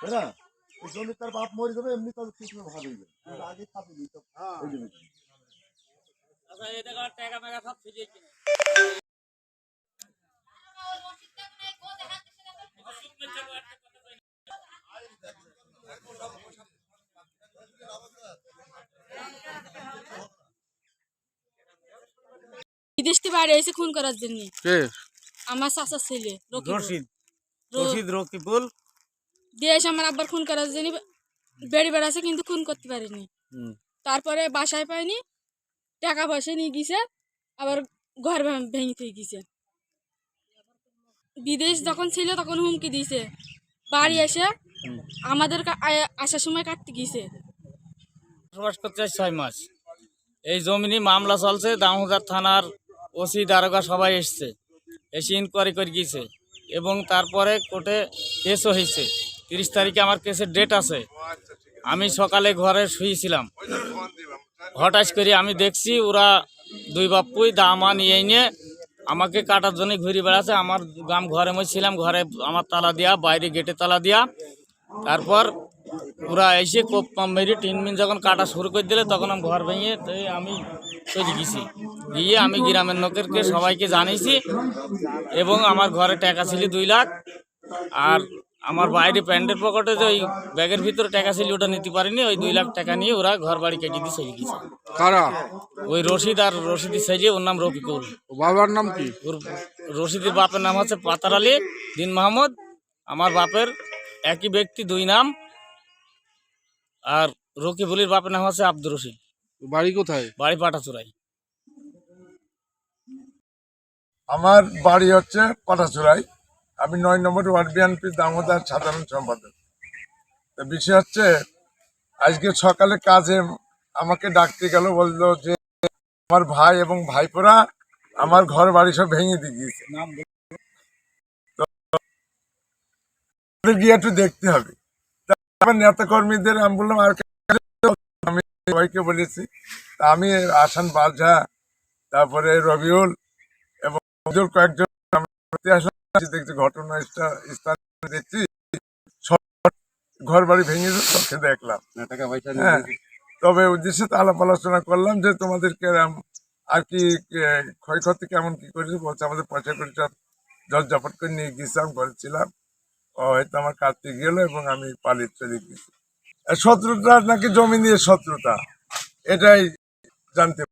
তাই না? এই তার বাপ মরে যাবে এমনি কিছু হয়ে যাবে কিন্তু আগে খাবি নি তো এই জমি বিদেশ থেকে বাইরে এসে খুন করার জন্য। আমার চাচার ছেলে। রশিদ। রশিদ রকিবুল? দিয়ে এসে আমার আব্বার খুন করার জন্য বেড়ি বেড়াছে কিন্তু খুন করতে পারিনি। তারপরে বাসায় পাইনি টাকা পয়সা নিয়ে গেছে আবার ঘর ভেঙে থেকে গেছে। বিদেশ যখন ছিল তখন হুমকি দিয়েছে বাড়ি এসে আমাদের আসার সময় কাটতে গিয়েছে বসবাস করতে ছয় মাস। এই জমিনি মামলা চলছে দামোদর থানার ওসি দারোগা সবাই এসছে। এসে ইনকোয়ারি করে গিয়েছে এবং তারপরে কোর্টে কেসও হয়েছে। তিরিশ তারিখে আমার কেসের ডেট আছে। আমি সকালে ঘরে শুয়েছিলাম। হঠাৎ করে আমি দেখছি ওরা দুই বাপ্পুই দামা নিয়ে নিয়ে আমাকে কাটার জন্য ঘুরে বেড়াচ্ছে। আমার গ্রাম ঘরে মই ছিলাম, ঘরে আমার তালা দিয়া, বাইরে গেটে তালা দিয়া। তারপর ওরা এসে কোপ মেরে টিন মিন যখন কাটা শুরু করে দিলে তখন আমি ঘর ভেঙে আমি চলে গেছি। গিয়ে আমি গ্রামের লোকেরকে সবাইকে জানিয়েছি এবং আমার ঘরে টাকা ছিল দুই লাখ। আর আমার বাইরে প্যান্টের পকেটে যে ওই ব্যাগের ভিতরে টাকা ছিল ওটা নিতে পারিনি। ওই দুই লাখ টাকা নিয়ে ওরা ঘর বাড়ি কেটে দিয়ে চলে গেছে। কারা? ওই রশিদ আর রশিদি সেজে ওর নাম রফিকুল। ও বাবার নাম কি? ওর রশিদের বাপের নাম হচ্ছে পাতার আলী দিন মাহমুদ। আমার বাপের একই ব্যক্তি দুই নাম। আর রকিবুলির বাপের নাম হচ্ছে আব্দুর রশিদ। বাড়ি কোথায়? বাড়ি পাটাচুরাই আমার বাড়ি হচ্ছে পাটাচুরাই আমি নয় নম্বর ওয়ার্ড বিএনপি দামোদর সাধারণ সম্পাদক। বিষয় হচ্ছে আজকে সকালে কাজে আমাকে ডাকতে গেল বলল যে আমার ভাই এবং ভাইপোরা আমার ঘর বাড়ি সব ভেঙে দিয়ে গিয়েছে। গিয়ে একটু দেখতে হবে। তারপর নেতা কর্মীদের আমি বললাম আর আমি সবাইকে বলেছি। আমি আসান বাজা তারপরে রবিউল এবং কয়েকজন আসলাম, দেখছি ঘটনা স্থা- স্থান দেখছি ঘর বাড়ি ভেঙে চোখে দেখলাম। হ্যাঁ। তবে উদ্দেশ্যে তো আলাপ আলোচনা করলাম যে তোমাদেরকে আর কি ক্ষয়ক্ষতি কেমন কি করেছে বলছে আমাদের পয়সা করে সব জটজপট করে নিয়ে গেছিলাম করেছিলাম হয়তো আমার কাটতে গেল এবং আমি পালিয়ে চলে গেছি। আর শত্রুতা নাকি জমি নিয়ে শত্রুতা? এটাই জানতে